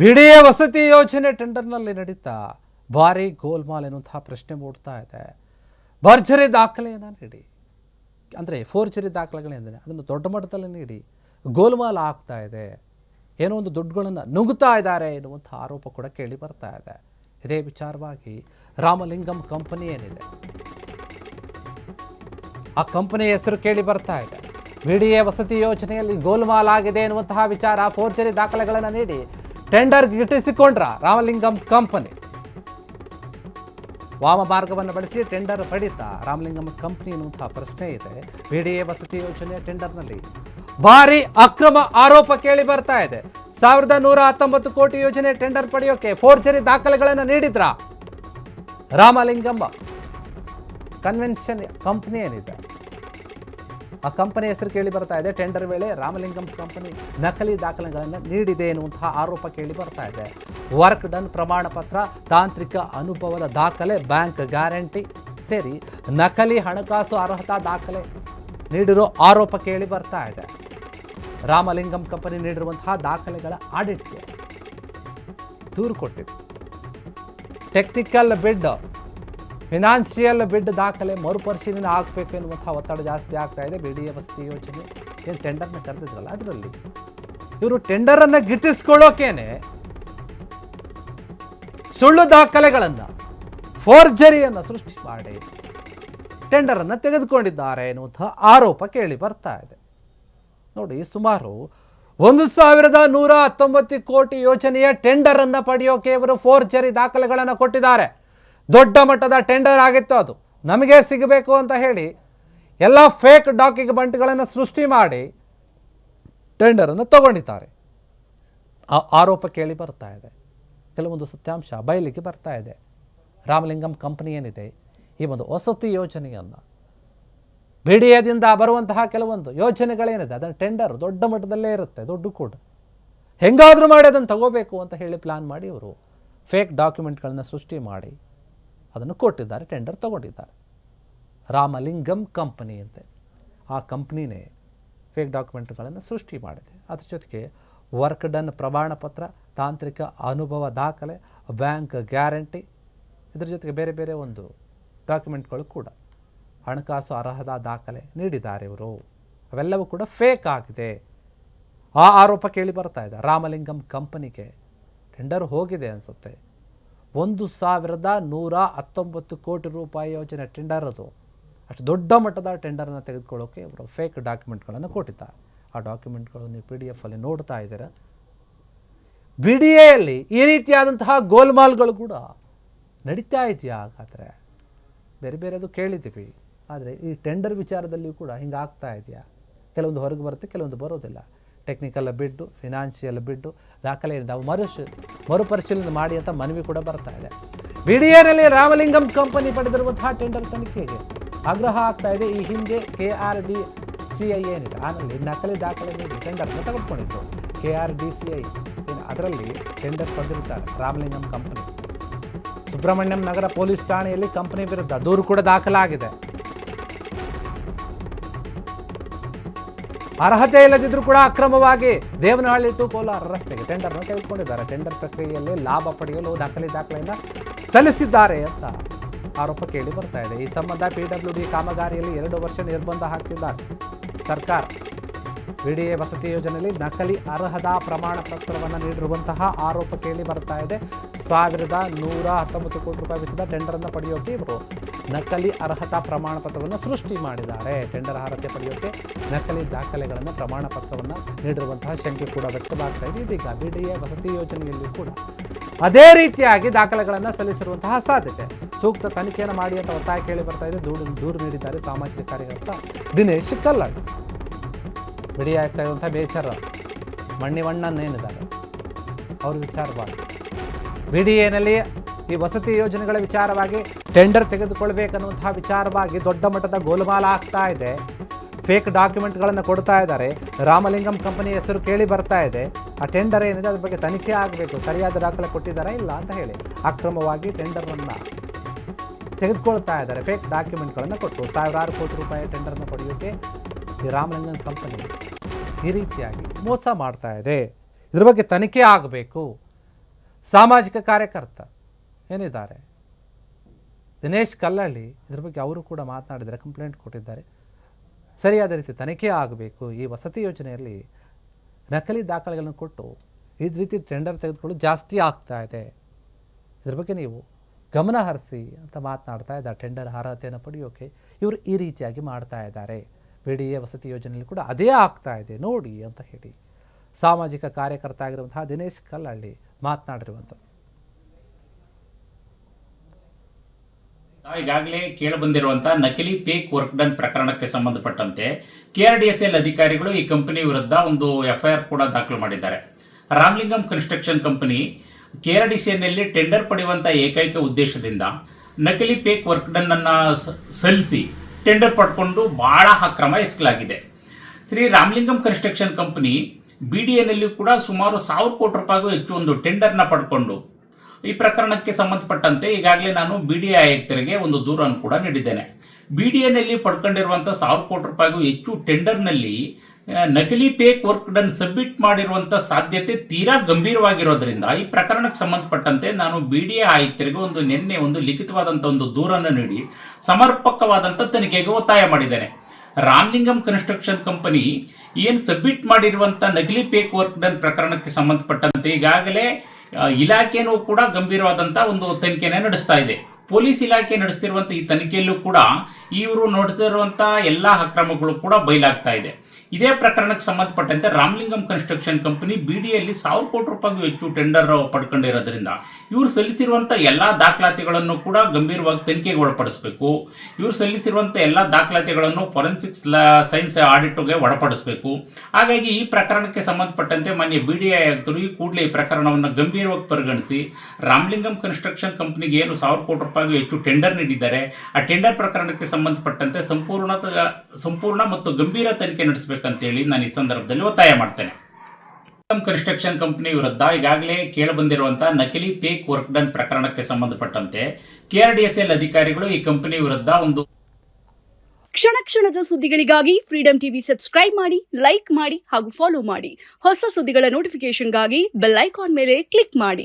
BDA ವಸತಿ ಯೋಜನೆ ಟೆಂಡರ್ನಲ್ಲಿ ನಡೀತಾ ಭಾರಿ ಗೋಲ್ಮಾಲ್ ಎನ್ನುವಂತಹ ಪ್ರಶ್ನೆ ಮೂಡ್ತಾ ಇದೆ. ಭರ್ಜರಿ ದಾಖಲೆಯನ್ನು ನೀಡಿ. ಅಂದರೆ ಫೋರ್ಜರಿ ದಾಖಲೆಗಳೇಂದರೆ ಅದನ್ನು ದೊಡ್ಡ ಮಟ್ಟದಲ್ಲಿ ನೀಡಿ. ಗೋಲ್ಮಾಲ್ ಆಗ್ತಾ ಇದೆ. ಏನೋ ಒಂದು ದುಡ್ಡುಗಳನ್ನು ನುಗ್ತಾ ಇದ್ದಾರೆ ಎನ್ನುವಂಥ ಆರೋಪ ಕೂಡ ಕೇಳಿ ಬರ್ತಾ ಇದೆ. ಇದೇ ವಿಚಾರವಾಗಿ ರಾಮಲಿಂಗಂ ಕಂಪನಿ ಏನಿದೆ? ಆ ಕಂಪನಿ ಹೆಸರು ಕೇಳಿ ಬರ್ತಾ ಇದೆ. ಬಿಡಿಎ ವಸತಿ ಯೋಜನೆಯಲ್ಲಿ ಗೋಲ್ಮಾಲ್ ಆಗಿದೆ ಎನ್ನುವಂತಹ ವಿಚಾರ, ಫೋರ್ಜರಿ ದಾಖಲೆಗಳನ್ನು ನೀಡಿ. ಟೆಂಡರ್ ಗಿಟ್ಟಿಸಿಕೊಂಡ್ರ ರಾಮಲಿಂಗಂ ಕಂಪನಿ. ವಾಮ ಮಾರ್ಗವನ್ನು ಬಳಸಿ ಟೆಂಡರ್ ಪಡಿತಾ ರಾಮಲಿಂಗಂ ಕಂಪನಿ ಎನ್ನುವಂತಹ ಪ್ರಶ್ನೆ ಇದೆ. ಬಿಡಿಎ ವಸತಿ ಯೋಜನೆಯ ಟೆಂಡರ್ನಲ್ಲಿ ಭಾರಿ ಅಕ್ರಮ ಆರೋಪ ಕೇಳಿ ಬರ್ತಾ ಇದೆ. ಸಾವಿರದ ನೂರ ಹತ್ತೊಂಬತ್ತು ಕೋಟಿ ಯೋಜನೆ ಟೆಂಡರ್ ಪಡೆಯೋಕೆ ಫೋರ್ಜರಿ ದಾಖಲೆಗಳನ್ನು ನೀಡಿದ್ರ ರಾಮಲಿಂಗಂ ಕನ್ವೆನ್ಷನ್ ಕಂಪನಿ ಏನಿದೆ? ಆ ಕಂಪನಿ ಹೆಸರು ಕೇಳಿ ಬರ್ತಾ ಇದೆ. ಟೆಂಡರ್ ವೇಳೆ ರಾಮಲಿಂಗಂ ಕಂಪನಿ ನಕಲಿ ದಾಖಲೆಗಳನ್ನು ನೀಡಿದೆ ಎನ್ನುವಂತಹ ಆರೋಪ ಕೇಳಿ ಬರ್ತಾ ಇದೆ. ವರ್ಕ್ ಡನ್ ಪ್ರಮಾಣ ಪತ್ರ, ತಾಂತ್ರಿಕ ಅನುಭವದ ದಾಖಲೆ ಬ್ಯಾಂಕ್ ಗ್ಯಾರಂಟಿ ಸೇರಿ ನಕಲಿ ಹಣಕಾಸು ಅರ್ಹತಾ ದಾಖಲೆ ನೀಡಿರೋ ಆರೋಪ ಕೇಳಿ ಬರ್ತಾ ಇದೆ. ರಾಮಲಿಂಗಂ ಕಂಪನಿ ನೀಡಿರುವಂತಹ ದಾಖಲೆಗಳ ಆಡಿಟ್ಗೆ ದೂರು ಕೊಟ್ಟಿದೆ. ಟೆಕ್ನಿಕಲ್ ಬಿಡ್ ಫಿನಾನ್ಷಿಯಲ್ ಬಿಡ್ ದಾಖಲೆ ಮರುಪರಿಶೀಲನೆ ಆಗಬೇಕು ಎನ್ನುವಂಥ ಒತ್ತಡ ಜಾಸ್ತಿ ಆಗ್ತಾ ಇದೆ. ಬಿ ಡಿ ಎ ವಸತಿ ಯೋಜನೆ ಏನು ಟೆಂಡರ್ನ ಕರೆದಿದ್ರಲ್ಲ ಅದರಲ್ಲಿ. ಇವರು ಟೆಂಡರನ್ನು ಗಿಟ್ಟಿಸ್ಕೊಳ್ಳೋಕೇನೆ ಸುಳ್ಳು ದಾಖಲೆಗಳನ್ನು ಫೋರ್ಜರಿಯನ್ನು ಸೃಷ್ಟಿ ಮಾಡಿ ಟೆಂಡರನ್ನು ತೆಗೆದುಕೊಂಡಿದ್ದಾರೆ ಎನ್ನುವಂಥ ಆರೋಪ ಕೇಳಿ ಬರ್ತಾ ಇದೆ. ನೋಡಿ, ಸುಮಾರು ಒಂದು ಸಾವಿರದ ನೂರ ಹತ್ತೊಂಬತ್ತು ಕೋಟಿ ಯೋಜನೆಯ ಟೆಂಡರನ್ನು ಪಡೆಯೋಕೆ ಇವರು ಫೋರ್ಜರಿ ದಾಖಲೆಗಳನ್ನು ಕೊಟ್ಟಿದ್ದಾರೆ. ದೊಡ್ಡ ಮಟ್ಟದ ಟೆಂಡರ್ ಆಗಿತ್ತು ಅದು. ನಮಗೆ ಸಿಗಬೇಕು ಅಂತ ಹೇಳಿ ಎಲ್ಲ ಫೇಕ್ ಡಾಕ್ಯುಮೆಂಟ್ಗಳನ್ನು ಸೃಷ್ಟಿ ಮಾಡಿ ಟೆಂಡರನ್ನು ತಗೊಂಡಿದ್ದಾರೆ. ಆ ಆರೋಪ ಕೇಳಿ ಬರ್ತಾ ಇದೆ. ಕೆಲವೊಂದು ಸತ್ಯಾಂಶ ಬಯಲಿಗೆ ಬರ್ತಾ ಇದೆ. ರಾಮಲಿಂಗಂ ಕಂಪನಿ ಏನಿದೆ? ಈ ಒಂದು ವಸತಿ ಯೋಜನೆಯನ್ನು ಬಿ ಡಿ ಎದಿಂದ ಬರುವಂತಹ ಕೆಲವೊಂದು ಯೋಜನೆಗಳೇನಿದೆ, ಅದನ್ನು ಟೆಂಡರ್ ದೊಡ್ಡ ಮಟ್ಟದಲ್ಲೇ ಇರುತ್ತೆ, ದೊಡ್ಡ ಕೂಡ. ಹೆಂಗಾದರೂ ಮಾಡಿ ಅದನ್ನು ತಗೋಬೇಕು ಅಂತ ಹೇಳಿ ಪ್ಲ್ಯಾನ್ ಮಾಡಿ ಇವರು. ಫೇಕ್ ಡಾಕ್ಯುಮೆಂಟ್ಗಳನ್ನ ಸೃಷ್ಟಿ ಮಾಡಿ ಅದನ್ನು ಕೊಟ್ಟಿದ್ದಾರೆ ಟೆಂಡರ್ ತಗೊಂಡಿದ್ದಾರೆ. ರಾಮಲಿಂಗಂ ಕಂಪನಿ ಅಂತೆ. ಆ ಕಂಪ್ನಿನೇ ಫೇಕ್ ಡಾಕ್ಯುಮೆಂಟ್ಗಳನ್ನು ಸೃಷ್ಟಿ ಮಾಡಿದೆ. ಅದ್ರ ಜೊತೆಗೆ ವರ್ಕ್ ಡನ್ ಪ್ರಮಾಣ ಪತ್ರ, ತಾಂತ್ರಿಕ ಅನುಭವ ದಾಖಲೆ ಬ್ಯಾಂಕ್ ಗ್ಯಾರಂಟಿ ಇದ್ರ ಜೊತೆಗೆ ಬೇರೆ ಬೇರೆ ಒಂದು ಡಾಕ್ಯುಮೆಂಟ್ಗಳು ಕೂಡ ಹಣಕಾಸು ಅರ್ಹತಾ ದಾಖಲೆ ನೀಡಿದ್ದಾರೆ ಇವರು. ಅವೆಲ್ಲವೂ ಕೂಡ ಫೇಕ್ ಆಗಿದೆ. ಆ ಆರೋಪ ಕೇಳಿ ಬರ್ತಾ ಇದೆ. ರಾಮಲಿಂಗಂ ಕಂಪನಿಗೆ ಟೆಂಡರ್ ಹೋಗಿದೆ ಅನಿಸುತ್ತೆ. ಒಂದು ಸಾವಿರದ ನೂರ ಹತ್ತೊಂಬತ್ತು ಕೋಟಿ ರೂಪಾಯಿ ಯೋಜನೆ ಟೆಂಡರ್ ಅದು. ಅಷ್ಟು ದೊಡ್ಡ ಮಟ್ಟದ ಟೆಂಡರನ್ನು ತೆಗೆದುಕೊಳ್ಳೋಕೆ ಇವರು ಫೇಕ್ ಡಾಕ್ಯುಮೆಂಟ್ಗಳನ್ನು ಕೊಟ್ಟಿದ್ದಾರೆ. ಆ ಡಾಕ್ಯುಮೆಂಟ್ಗಳು ನೀವು ಪಿ ಡಿ ಎಫಲ್ಲಿ ನೋಡ್ತಾ ಇದ್ದೀರಾ. ಬಿ ಡಿ ಎಲ್ಲಿ ಈ ರೀತಿಯಾದಂತಹ ಗೋಲ್ಮಾಲ್ಗಳು ಕೂಡ ನಡೀತಾ ಇದೆಯಾ? ಹಾಗಾದರೆ ಬೇರೆ ಬೇರೆದು ಕೇಳಿದ್ದೀವಿ. ಆದರೆ ಈ ಟೆಂಡರ್ ವಿಚಾರದಲ್ಲಿಯೂ ಕೂಡ ಹಿಂಗೆ ಆಗ್ತಾ ಇದೆಯಾ? ಕೆಲವೊಂದು ಹೊರಗೆ ಬರುತ್ತೆ, ಕೆಲವೊಂದು ಬರೋದಿಲ್ಲ. ಟೆಕ್ನಿಕಲ್ ಬಿಡ್ಡು ಫಿನಾನ್ಷಿಯಲ್ ಬಿಡ್ಡು ದಾಖಲೆ ನಾವು ಮರು ಮರುಪರಿಶೀಲನೆ ಮಾಡಿ ಅಂತ ಮನವಿ ಕೂಡ ಬರ್ತಾ ಇದೆ. ಬಿ ಡಿ ಎನಲ್ಲಿ ರಾಮಲಿಂಗಂ ಕಂಪನಿ ಪಡೆದಿರುವಂತಹ ಟೆಂಡರ್ ತನಿಖೆಗೆ ಆಗ್ರಹ ಆಗ್ತಾ ಇದೆ. ಈ ಹಿಂದೆ K R D C I ಏನಿದೆ ಆನಲ್ಲಿ ನಕಲಿ ದಾಖಲೆ ಟೆಂಡರ್ನ ತೆಗೆದುಕೊಂಡಿದ್ದು K R D C I ಏನು ಅದರಲ್ಲಿ ಟೆಂಡರ್ ಪಡೆದಿರುತ್ತಾರೆ ರಾಮಲಿಂಗಂ ಕಂಪನಿ ಸುಬ್ರಹ್ಮಣ್ಯಂ ನಗರ ಪೊಲೀಸ್ ಠಾಣೆಯಲ್ಲಿ ಕಂಪನಿ ವಿರುದ್ಧ ದೂರು ಕೂಡ ದಾಖಲಾಗಿದೆ. ಅರ್ಹತೆ ಇಲ್ಲದಿದ್ದರೂ ಕೂಡ ಅಕ್ರಮವಾಗಿ ದೇವನಹಳ್ಳಿ ಟು ಕೋಲಾರ ರಸ್ತೆಗೆ ಟೆಂಡರ್ನ ತೆಗೆದುಕೊಂಡಿದ್ದಾರೆ. ಟೆಂಡರ್ ಪ್ರಕ್ರಿಯೆಯಲ್ಲಿ ಲಾಭ ಪಡೆಯಲು ದಾಖಲೆ ದಾಖಲೆಯಿಂದ ಸಲ್ಲಿಸಿದ್ದಾರೆ ಅಂತ ಆರೋಪ ಕೇಳಿ ಬರ್ತಾ ಇದೆ. ಈ ಸಂಬಂಧ ಪಿ ಡಬ್ಲ್ಯೂ ಡಿ ಕಾಮಗಾರಿಯಲ್ಲಿ ಎರಡು ವರ್ಷ ನಿರ್ಬಂಧ ಹಾಕಿದ್ದಾರೆ. ಸರ್ಕಾರ ಬಿಡಿಎ ವಸತಿ ಯೋಜನೆಯಲ್ಲಿ ನಕಲಿ ಅರ್ಹತಾ ಪ್ರಮಾಣ ಪತ್ರವನ್ನು ನೀಡಿರುವಂತಹ ಆರೋಪ ಕೇಳಿ ಬರ್ತಾ ಇದೆ. ಸಾವಿರದ ನೂರ ಹತ್ತೊಂಬತ್ತು ಕೋಟಿ ರೂಪಾಯಿ ವೆಚ್ಚದ ಟೆಂಡರನ್ನು ಪಡೆಯೋಕೆ ಇವರು ನಕಲಿ ಅರ್ಹತಾ ಪ್ರಮಾಣ ಪತ್ರವನ್ನು ಸೃಷ್ಟಿ ಮಾಡಿದ್ದಾರೆ. ಟೆಂಡರ್ ಅರ್ಹತೆ ಪಡೆಯೋಕೆ ನಕಲಿ ದಾಖಲೆಗಳನ್ನು ಪ್ರಮಾಣ ಪತ್ರವನ್ನು ನೀಡಿರುವಂತಹ ಶಂಕೆ ಕೂಡ ವ್ಯಕ್ತವಾಗ್ತಾ ಇದೆ. ಇದೀಗ ಬಿಡಿಎ ವಸತಿ ಯೋಜನೆಯಲ್ಲಿ ಕೂಡ ಅದೇ ರೀತಿಯಾಗಿ ದಾಖಲೆಗಳನ್ನು ಸಲ್ಲಿಸಿರುವಂತಹ ಸಾಧ್ಯತೆ. ಸೂಕ್ತ ತನಿಖೆಯನ್ನು ಮಾಡಿ ಅಂತ ಒತ್ತಾಯ ಕೇಳಿ ಬರ್ತಾ ಇದೆ. ದೂರು ದೂರು ನೀಡಿದ್ದಾರೆ ಸಾಮಾಜಿಕ ಕಾರ್ಯಕರ್ತ ದಿನೇಶ್ ಕಲ್ಲಡ್. ಬಿಡಿ ಆಗ್ತಾ ಇರುವಂಥ ಬೇಚಾರ ಮಣ್ಣಿವಣ್ಣನ್ ಏನಿದ್ದಾರೆ? ಅವ್ರ ವಿಚಾರವಾಗಿ ಬಿ ಡಿ ಎನಲ್ಲಿ ಈ ವಸತಿ ಯೋಜನೆಗಳ ವಿಚಾರವಾಗಿ ಟೆಂಡರ್ ತೆಗೆದುಕೊಳ್ಬೇಕನ್ನುವಂತಹ ವಿಚಾರವಾಗಿ ದೊಡ್ಡ ಮಟ್ಟದ ಗೋಲುಮಾಲ ಆಗ್ತಾ ಇದೆ. ಫೇಕ್ ಡಾಕ್ಯುಮೆಂಟ್ಗಳನ್ನು ಕೊಡ್ತಾ ಇದ್ದಾರೆ. ರಾಮಲಿಂಗಂ ಕಂಪನಿ ಹೆಸರು ಕೇಳಿ ಬರ್ತಾ ಇದೆ. ಆ ಟೆಂಡರ್ ಏನಿದೆ ಅದ್ರ ಬಗ್ಗೆ ತನಿಖೆ ಆಗಬೇಕು. ಸರಿಯಾದ ದಾಖಲೆ ಕೊಟ್ಟಿದ್ದಾರೆ ಇಲ್ಲ ಅಂತ ಹೇಳಿ. ಅಕ್ರಮವಾಗಿ ಟೆಂಡರನ್ನು ತೆಗೆದುಕೊಳ್ತಾ ಇದ್ದಾರೆ. ಫೇಕ್ ಡಾಕ್ಯುಮೆಂಟ್ಗಳನ್ನು ಕೊಟ್ಟು ಸಾವಿರಾರು ಕೋಟಿ ರೂಪಾಯಿ ಟೆಂಡರ್ನ ಪಡೆಯೋಕೆ ಈ ರಾಮಲಿಂಗಂ ಕಂಪನಿ ಈ ರೀತಿಯಾಗಿ ಮೋಸ ಮಾಡ್ತಾ ಇದೆ. ಇದ್ರ ಬಗ್ಗೆ ತನಿಖೆ ಆಗಬೇಕು. ಸಾಮಾಜಿಕ ಕಾರ್ಯಕರ್ತ ಏನಿದ್ದಾರೆ? ದಿನೇಶ್ ಕಲ್ಲಳ್ಳಿ ಇದ್ರ ಬಗ್ಗೆ ಅವರು ಕೂಡ ಮಾತನಾಡಿದ್ದಾರೆ ಕಂಪ್ಲೇಂಟ್ ಕೊಟ್ಟಿದ್ದಾರೆ. ಸರಿಯಾದ ರೀತಿ ತನಿಖೆ ಆಗಬೇಕು. ಈ ವಸತಿ ಯೋಜನೆಯಲ್ಲಿ ನಕಲಿ ದಾಖಲೆಗಳನ್ನು ಕೊಟ್ಟು ಈ ರೀತಿ ಟೆಂಡರ್ ತೆಗೆದುಕೊಳ್ಳು ಜಾಸ್ತಿ ಆಗ್ತಾ ಇದೆ. ಇದ್ರ ಬಗ್ಗೆ ನೀವು ಗಮನ ಹರಿಸಿ ಅಂತ ಮಾತನಾಡ್ತಾ ಇದ್ದಾರೆ. ಟೆಂಡರ್ ಅರ್ಹತೆಯನ್ನು ಪಡೆಯೋಕೆ ಇವರು ಈ ರೀತಿಯಾಗಿ ಮಾಡ್ತಾ ಇದ್ದಾರೆ. ಬಿ ಎ ವಸತಿ ಯೋಜನೆಯಲ್ಲಿ ಕೂಡ ಅದೇ ಆಗ್ತಾ ಇದೆ. ನೋಡಿ ಅಂತ ಹೇಳಿ ಸಾಮಾಜಿಕ ಕಾರ್ಯಕರ್ತ ಆಗಿರುವಂತಹ ದಿನೇಶ್ ಕಲ್ಲಳ್ಳಿ ಮಾತನಾಡಿರುವಂಥದ್ದು ಈಗಾಗಲೇ ಕೇಳಬಂದಿರುವಂತಹ ನಕಲಿ ಪೇಕ್ ವರ್ಕ್ ಡನ್ ಪ್ರಕರಣಕ್ಕೆ ಸಂಬಂಧಪಟ್ಟಂತೆ ಕೆಆರ್ಡಿಎಸ್ಎಲ್ ಅಧಿಕಾರಿಗಳು ಈ ಕಂಪನಿ ವಿರುದ್ಧ ಒಂದು ಎಫ್ಐಆರ್ ಕೂಡ ದಾಖಲು ಮಾಡಿದ್ದಾರೆ. ರಾಮ್ಲಿಂಗಂ ಕನ್ಸ್ಟ್ರಕ್ಷನ್ ಕಂಪನಿ ಕೆಆರ್ಡಿಸಿಎನ್ನಲ್ಲಿ ಟೆಂಡರ್ ಪಡೆಯುವಂತಹ ಏಕೈಕ ಉದ್ದೇಶದಿಂದ ನಕಲಿ ಪೇಕ್ ವರ್ಕ್ ಡನ್ ಅನ್ನ ಸಲ್ಲಿಸಿ ಟೆಂಡರ್ ಪಡ್ಕೊಂಡು ಬಹಳ ಅಕ್ರಮ ಎಸಗಲಾಗಿದೆ. Shri Ramalingam construction company B D ಕೂಡ ಸುಮಾರು ಸಾವಿರ ಕೋಟಿ ರೂಪಾಯಿಗೂ ಹೆಚ್ಚು ಒಂದು ಟೆಂಡರ್ನ ಪಡ್ಕೊಂಡು ಈ ಪ್ರಕರಣಕ್ಕೆ ಸಂಬಂಧಪಟ್ಟಂತೆ ಈಗಾಗಲೇ ನಾನು ಬಿ ಡಿ ಆಯುಕ್ತರಿಗೆ ಒಂದು ದೂರನ್ನು ಕೂಡ ನೀಡಿದ್ದೇನೆ. ಬಿ ಡಿ ಎನಲ್ಲಿ ಪಡ್ಕೊಂಡಿರುವಂಥ ಸಾವಿರ ಕೋಟಿ ರೂಪಾಯಿಗೂ ಹೆಚ್ಚು ಟೆಂಡರ್ನಲ್ಲಿ ನಕಲಿ ಪೇಕ್ ವರ್ಕ್ ಡನ್ ಸಬ್ಮಿಟ್ ಮಾಡಿರುವಂಥ ಸಾಧ್ಯತೆ ತೀರಾ ಗಂಭೀರವಾಗಿರೋದ್ರಿಂದ ಈ ಪ್ರಕರಣಕ್ಕೆ ಸಂಬಂಧಪಟ್ಟಂತೆ ನಾನು ಬಿ ಡಿ ಎ ಆಯುಕ್ತರಿಗೆ ಒಂದು ನಿನ್ನೆ ಒಂದು ಲಿಖಿತವಾದಂಥ ಒಂದು ದೂರನ್ನು ನೀಡಿ ಸಮರ್ಪಕವಾದಂಥ ತನಿಖೆಗೆ ಒತ್ತಾಯ ಮಾಡಿದ್ದೇನೆ. ರಾಮ್ಲಿಂಗಂ ಕನ್ಸ್ಟ್ರಕ್ಷನ್ ಕಂಪನಿ ಏನು ಸಬ್ಮಿಟ್ ಮಾಡಿರುವಂಥ ನಕಲಿ ಪೇಕ್ ವರ್ಕ್ ಡನ್ ಪ್ರಕರಣಕ್ಕೆ ಸಂಬಂಧಪಟ್ಟಂತೆ ಈಗಾಗಲೇ ಇಲಾಖೆನೂ ಕೂಡ ಗಂಭೀರವಾದಂಥ ಒಂದು ತನಿಖೆನೇ ನಡೆಸ್ತಾ ಇದೆ. ಪೊಲೀಸ್ ಇಲಾಖೆ ನಡೆಸ್ತಿರುವಂಥ ಈ ತನಿಖೆಯಲ್ಲೂ ಕೂಡ ಇವರು ನಡೆಸಿರುವಂಥ ಎಲ್ಲ ಅಕ್ರಮಗಳು ಕೂಡ ಬಯಲಾಗ್ತಾ ಇದೆ. ಇದೇ ಪ್ರಕರಣಕ್ಕೆ ಸಂಬಂಧಪಟ್ಟಂತೆ ರಾಮಲಿಂಗಂ ಕನ್ಸ್ಟ್ರಕ್ಷನ್ ಕಂಪನಿ ಬಿಡಿಯಲ್ಲಿ ಸಾವಿರ ಕೋಟಿ ರೂಪಾಯಿಗೂ ಹೆಚ್ಚು ಟೆಂಡರ್ ಪಡ್ಕೊಂಡಿರೋದ್ರಿಂದ ಇವರು ಸಲ್ಲಿಸಿರುವಂಥ ಎಲ್ಲ ದಾಖಲಾತಿಗಳನ್ನು ಕೂಡ ಗಂಭೀರವಾಗಿ ತನಿಖೆಗೆ ಒಳಪಡಿಸಬೇಕು. ಇವರು ಸಲ್ಲಿಸಿರುವಂಥ ಎಲ್ಲ ದಾಖಲಾತಿಗಳನ್ನು ಫೊರೆನ್ಸಿಕ್ಸ್ ಸೈನ್ಸ್ ಆಡಿಟ್ಗೆ ಒಳಪಡಿಸಬೇಕು. ಹಾಗಾಗಿ ಈ ಪ್ರಕರಣಕ್ಕೆ ಸಂಬಂಧಪಟ್ಟಂತೆ ಮಾನ್ಯ ಬಿ ಡಿ ಆಯುಕ್ತರು ಈ ಕೂಡಲೇ ಈ ಪ್ರಕರಣವನ್ನು ಗಂಭೀರವಾಗಿ ಪರಿಗಣಿಸಿ ರಾಮಲಿಂಗಂ ಕನ್ಸ್ಟ್ರಕ್ಷನ್ ಕಂಪನಿಗೆ ಏನು ಸಾವಿರ ಕೋಟಿ ರೂಪಾಯಿಗೂ ಹೆಚ್ಚು ಟೆಂಡರ್ ನೀಡಿದ್ದಾರೆ. ಆ ಟೆಂಡರ್ ಪ್ರಕರಣಕ್ಕೆ ಸಂಬಂಧಪಟ್ಟಂತೆ ಸಂಪೂರ್ಣ ಸಂಪೂರ್ಣ ಮತ್ತು ಗಂಭೀರ ತನಿಖೆ ನಡೆಸಬೇಕಂತೇಳಿ ನಾನು ಈ ಸಂದರ್ಭದಲ್ಲಿ ಒತ್ತಾಯ ಮಾಡ್ತೇನೆ. ಕನ್ಸ್ಟ್ರಕ್ಷನ್ ಕಂಪನಿ ವಿರುದ್ಧ ಈಗಾಗಲೇ ಕೇಳಬಂದಿರುವಂತಹ ನಕಲಿ ಪೇಕ್ ವರ್ಕ್ ಡನ್ ಪ್ರಕರಣಕ್ಕೆ ಸಂಬಂಧಪಟ್ಟಂತೆ ಕೆಆರ್ಡಿಎಸ್ಎಲ್ ಅಧಿಕಾರಿಗಳು ಈ ಕಂಪನಿ ವಿರುದ್ಧ ಒಂದು ಕ್ಷಣ ಕ್ಷಣದ ಸುದ್ದಿಗಳಿಗಾಗಿ ಫ್ರೀಡಂ ಟಿವಿ ಸಬ್ಸ್ಕ್ರೈಬ್ ಮಾಡಿ ಲೈಕ್ ಮಾಡಿ ಹಾಗೂ ಫಾಲೋ ಮಾಡಿ. ಹೊಸ ಸುದ್ದಿಗಳ ನೋಟಿಫಿಕೇಶನ್ಗಾಗಿ ಬೆಲ್ ಐಕಾನ್ ಮೇಲೆ ಕ್ಲಿಕ್ ಮಾಡಿ.